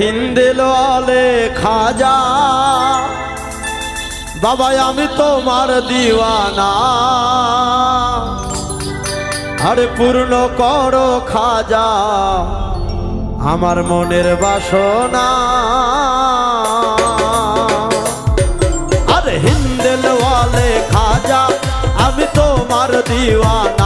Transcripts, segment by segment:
হিন্দেল আলে খাজা, বাবা আমি তোমার দিওয়ানা। আরে পূর্ণ করো খাজা, আমার মনের বাসনা। আরে হিন্দেল ওয়ালে খাজা, আমি তোমার দিওয়ানা।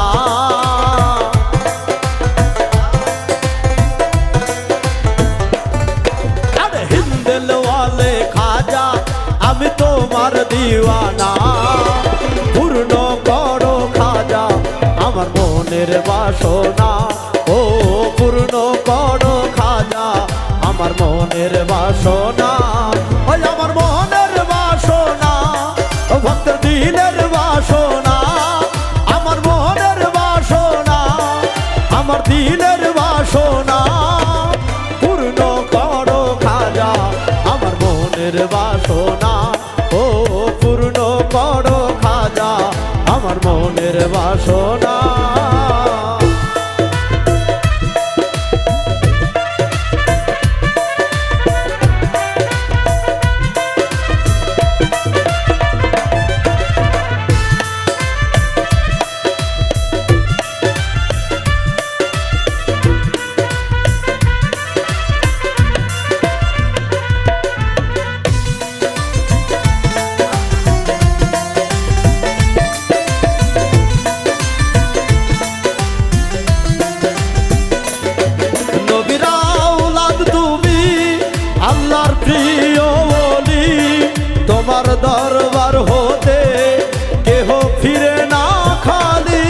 দিওয়ানা। পূর্ণ করো খাজা আমার মনের বাসনা। ও, পূর্ণ করো খাজা আমার মনের বাসনা। ওই আমার মনের বাসনা ও ভক্তের দিনের বাসনা। আমার মনের বাসনা, আমার দিনের বাসনা। পূর্ণ করো খাজা আমার মনের বাসনা। মনের বাসনা। আল্লাহর প্রিয় বলি তোমার দরবার হতে কেহ ফিরে না খালি।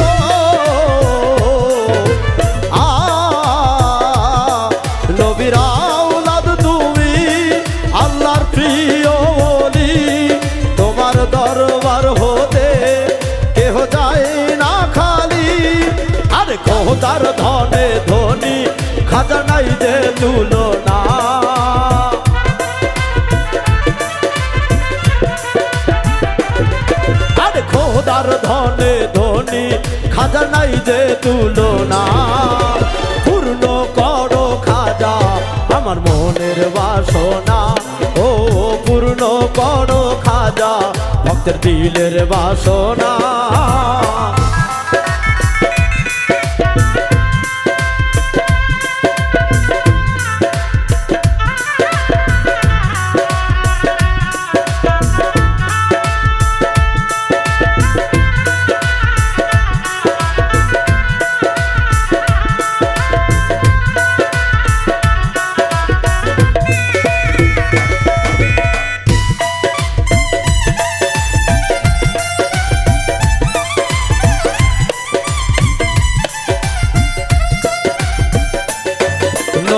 ও, আ, তুমি আল্লাহর প্রিয় বলি তোমার দরবার হতে কেহ যায় না খালি। আরে কোহতার ধনে ধনী খাজানাই যে তুলো ধনে খাজা নাই যে তুলো না পূর্ণ করো খাজা আমার মনের বাসনা। ও, পূর্ণ করো খাজা ভক্তের দিলের বাসনা।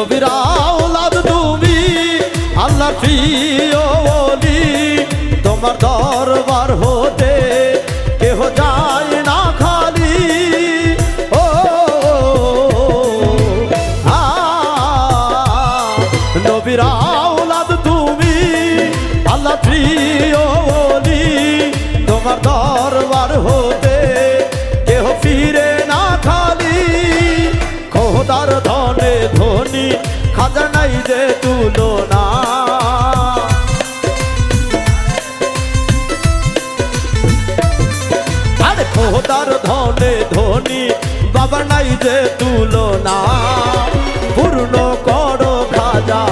নবীর আওলাদ তুমি আল্লাহ প্রিয় তোমার দরবার হতে কেহ যায় খাজানাই যে তুলো না আরে খোদার ধনে ধনী, বাবা নাই যে পূর্ণ করো খাজা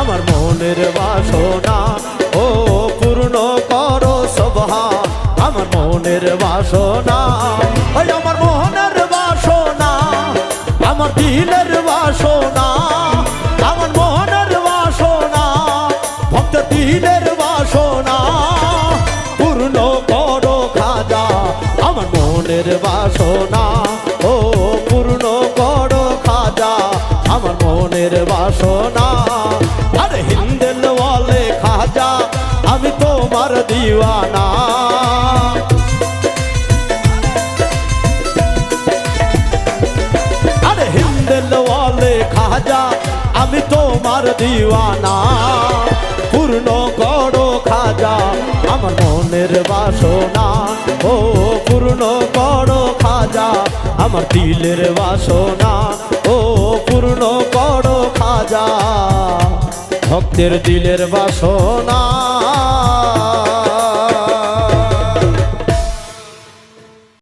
আমার মনের বাসনা। ও, পূর্ণ করো সভা আমার মনের বাসনা। ওই আমার মনের বাসনা, আমার দিলের মনের বাসনা, ও পূর্ণ করো খাজা আমার মনের বাসনা। আরে হিন্দেল বলে খাজা, আমি তোমার দিওয়ানা। আরে হিন্দেল বলে খাজা, আমি তোমার দিওয়ানা। পূর্ণ আমার মনের বাসনা। ও পূর্ণ করো খাজা আমার দিলের বাসনা। ও পূর্ণ করো খাজা ভক্তের দিলের বাসনা।